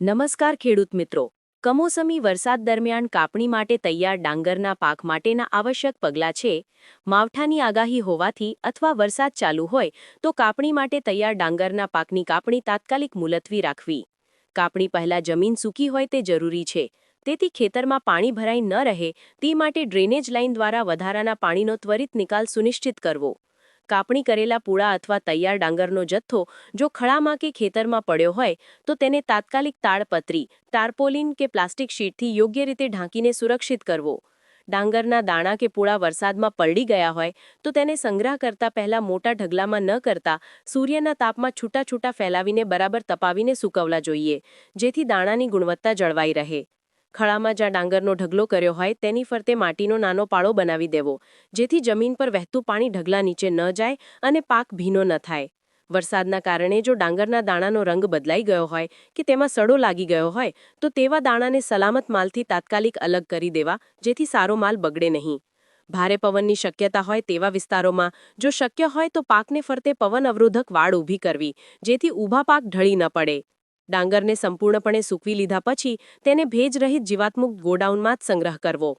નમસ્કાર ખેડૂત મિત્રો. કમોસમી વરસાદ દરમિયાન કાપણી માટે તૈયાર ડાંગરના પાક માટેના આવશ્યક પગલાં છે. માવઠાની આગાહી હોવાથી અથવા વરસાદ ચાલુ હોય તો કાપણી માટે તૈયાર ડાંગરના પાકની કાપણી તાત્કાલિક મુલતવી રાખવી. કાપણી પહેલાં જમીન સૂકી હોય તે જરૂરી છે. તેથી ખેતરમાં પાણી ભરાઈ ન રહે તે માટે ડ્રેનેજ લાઇન દ્વારા વધારાના પાણીનો ત્વરિત નિકાલ સુનિશ્ચિત કરવો. કાપણી કરેલા પૂળા અથવા તૈયાર ડાંગરનો જથ્થો જો ખળામાં કે ખેતરમાં પડ્યો હોય, તો તેને તાત્કાલિક તાડપત્રી ટાર્પોલિન કે પ્લાસ્ટિક શીટથી યોગ્ય રીતે ઢાંકીને સુરક્ષિત કરવો. ડાંગરના દાણા કે પૂળા વરસાદમાં પલળી ગયા હોય, તો તેને સંગ્રહ કરતા પહેલા મોટા ઢગલામાં ન કરતા સૂર્યના તાપમાં છૂટા છૂટા ફેલાવીને બરાબર તપાવીને સૂકવવા જોઈએ, જેથી દાણાની ગુણવત્તા જળવાઈ રહે. ખળામાં જ્યાં ડાંગરનો ઢગલો કર્યો હોય તેની ફરતે માટીનો નાનો પાળો બનાવી દેવો, જેથી જમીન પર વહેતું પાણી ઢગલા નીચે ન જાય અને પાક ભીનો ન થાય. વરસાદના કારણે જો ડાંગરના દાણાનો રંગ બદલાઈ ગયો હોય કે તેમાં સડો લાગી ગયો હોય, તો તેવા દાણાને સલામત માલથી તાત્કાલિક અલગ કરી દેવા, જેથી સારો માલ બગડે નહીં. ભારે પવનની શક્યતા હોય તેવા વિસ્તારોમાં, જો શક્ય હોય તો પાકને ફરતે પવન અવરોધક વાડ ઊભી કરવી, જેથી ઊભા પાક ઢળી ન પડે. ડાંગરને સંપૂર્ણપણે સૂકવી લીધા પછી તેને ભેજરહિત જીવાતમુક્ત ગોડાઉનમાં જ સંગ્રહ કરવો.